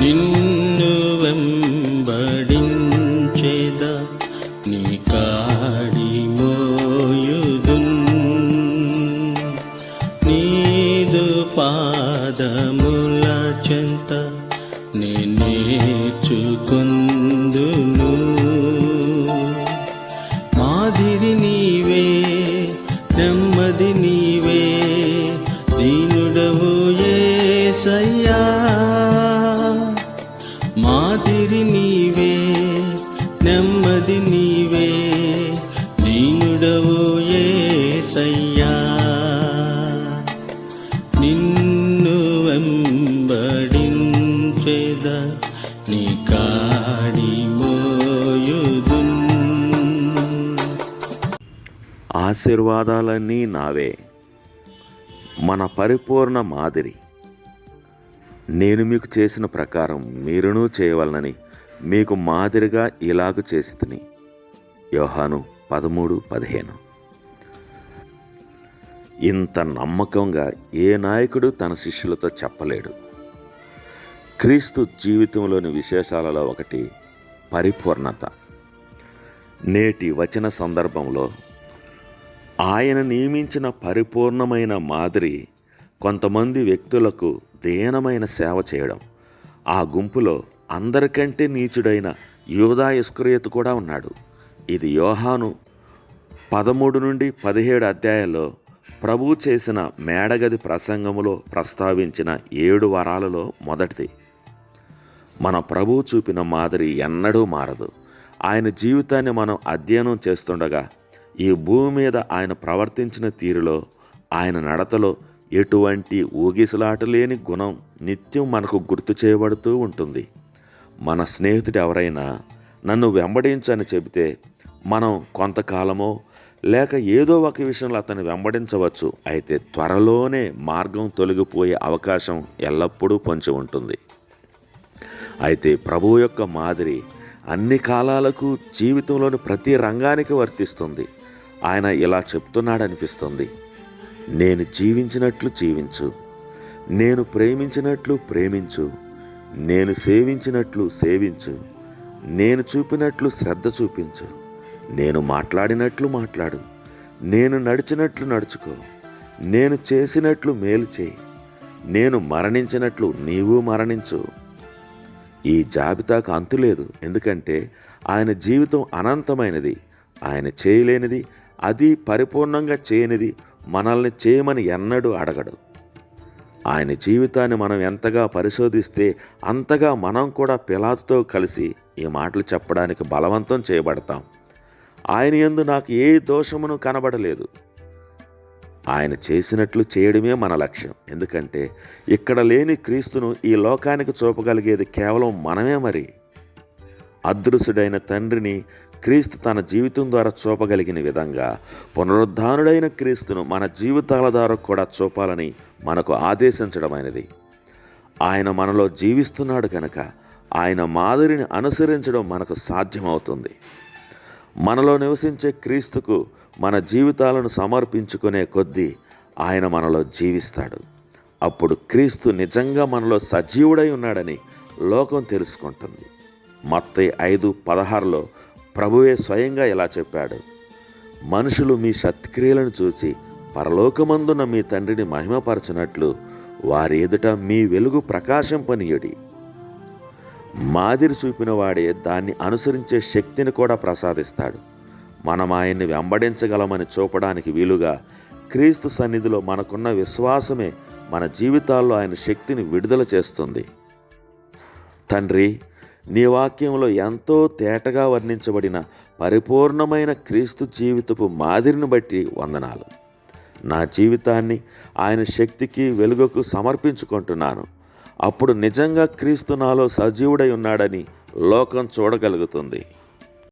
నిన్ను వెంబడించేద నీ కాడి మోయుదున్ నీదు పాదముల చెంత నేర్చుకుందును చేద నీ కాడి మోయుదున్. ఆశీర్వాదాలన్నీ నావే. మన పరిపూర్ణ మాదిరి. నేను మీకు చేసిన ప్రకారం మీరును చేయవలనని మీకు మాదిరిగా ఇలాగ చేసి తిని. యోహాను పదమూడు పదిహేను. ఇంత నమ్మకంగా ఏ నాయకుడు తన శిష్యులతో చెప్పలేడు. క్రీస్తు జీవితంలోని విశేషాలలో ఒకటి పరిపూర్ణత. నేటి వచన సందర్భంలో ఆయన నియమించిన పరిపూర్ణమైన మాదిరి కొంతమంది వ్యక్తులకు దీనమైన సేవ చేయడం. ఆ గుంపులో అందరికంటే నీచుడైన యూదా ఇస్కరియతు కూడా ఉన్నాడు. ఇది యోహాను పదమూడు నుండి పదిహేడు అధ్యాయాల్లో ప్రభు చేసిన మేడగది ప్రసంగములో ప్రస్తావించిన ఏడు వరాలలో మొదటిది. మన ప్రభువు చూపిన మాదిరి ఎన్నడూ మారదు. ఆయన జీవితాన్ని మనం అధ్యయనం చేస్తుండగా ఈ భూమి మీద ఆయన ప్రవర్తించిన తీరులో ఆయన నడతలో ఎటువంటి ఊగిసలాట లేని గుణం నిత్యం మనకు గుర్తు చేయబడుతూ ఉంటుంది. మన స్నేహితుడు ఎవరైనా నన్ను వెంబడించని చెబితే మనం కొంతకాలమో లేక ఏదో ఒక విషయంలో అతన్ని వెంబడించవచ్చు. అయితే త్వరలోనే మార్గం తొలగిపోయే అవకాశం ఎల్లప్పుడూ పొంచి ఉంటుంది. అయితే ప్రభు యొక్క మాదిరి అన్ని కాలాలకు జీవితంలోని ప్రతి రంగానికి వర్తిస్తుంది. ఆయన ఇలా చెప్తున్నాడనిపిస్తుంది. నేను జీవించినట్లు జీవించు. నేను ప్రేమించినట్లు ప్రేమించు. నేను సేవించినట్లు సేవించు. నేను చూపినట్లు శ్రద్ధ చూపించు. నేను మాట్లాడినట్లు మాట్లాడు. నేను నడిచినట్లు నడుచుకో. నేను చేసినట్లు మేలు చేయి. నేను మరణించినట్లు నీవు మరణించు. ఈ జాబితాకు అంతులేదు ఎందుకంటే ఆయన జీవితం అనంతమైనది. ఆయన చేయలేనిది అది పరిపూర్ణంగా చేయనిది మనల్ని చేయమని ఎన్నడూ అడగడు. ఆయన జీవితాన్ని మనం ఎంతగా పరిశోధిస్తే అంతగా మనం కూడా పిలాతుతో కలిసి ఈ మాటలు చెప్పడానికి బలవంతం చేయబడతాం. ఆయన ఎందు నాకు ఏ దోషమును కనబడలేదు. ఆయన చేసినట్లు చేయడమే మన లక్ష్యం. ఎందుకంటే ఇక్కడ లేని క్రీస్తును ఈ లోకానికి చూపగలిగేది కేవలం మనమే మరి. అదృశ్యుడైన తండ్రిని క్రీస్తు తన జీవితం ద్వారా చూపగలిగిన విధంగా పునరుద్ధానుడైన క్రీస్తును మన జీవితాల ద్వారా కూడా చూపాలని మనకు ఆదేశించడమైనది. ఆయన మనలో జీవిస్తున్నాడు కనుక ఆయన మాదిరిని అనుసరించడం మనకు సాధ్యమవుతుంది. మనలో నివసించే క్రీస్తుకు మన జీవితాలను సమర్పించుకునే కొద్దీ ఆయన మనలో జీవిస్తాడు. అప్పుడు క్రీస్తు నిజంగా మనలో సజీవుడై ఉన్నాడని లోకం తెలుసుకుంటుంది. మత్తయి ఐదు పదహారులో ప్రభువే స్వయంగా ఇలా చెప్పాడు. మనుషులు మీ సత్క్రియలను చూచి పరలోకమందున మీ తండ్రిని మహిమపరచునట్లు వారి ఎదుట మీ వెలుగు ప్రకాశింపనీయుడి. మాదిరి చూపినవాడే దాన్ని అనుసరించే శక్తిని కూడా ప్రసాదిస్తాడు. మనం ఆయన్ని వెంబడించగలమని చూపడానికి వీలుగా క్రీస్తు సన్నిధిలో మనకున్న విశ్వాసమే మన జీవితాల్లో ఆయన శక్తిని విడుదల చేస్తుంది. తండ్రి నీ వాక్యంలో ఎంతో తేటగా వర్ణించబడిన పరిపూర్ణమైన క్రీస్తు జీవితపు మాదిరిని బట్టి వందనాలు. నా జీవితాన్ని ఆయన శక్తికి వెలుగుకు సమర్పించుకుంటున్నాను. అప్పుడు నిజంగా క్రీస్తు నాలో సజీవుడై ఉన్నాడని లోకం చూడగలుగుతుంది.